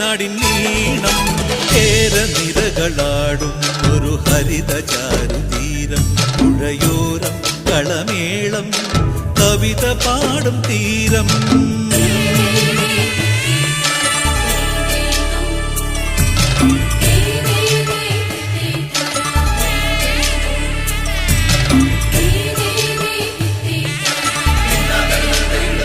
നാടിൻ നീണം ഏര നിരകളാടും ഒരു ഹരിത ചാരുതീരം പുഴയോരം കളമേളം കവിത പാടും തീരം.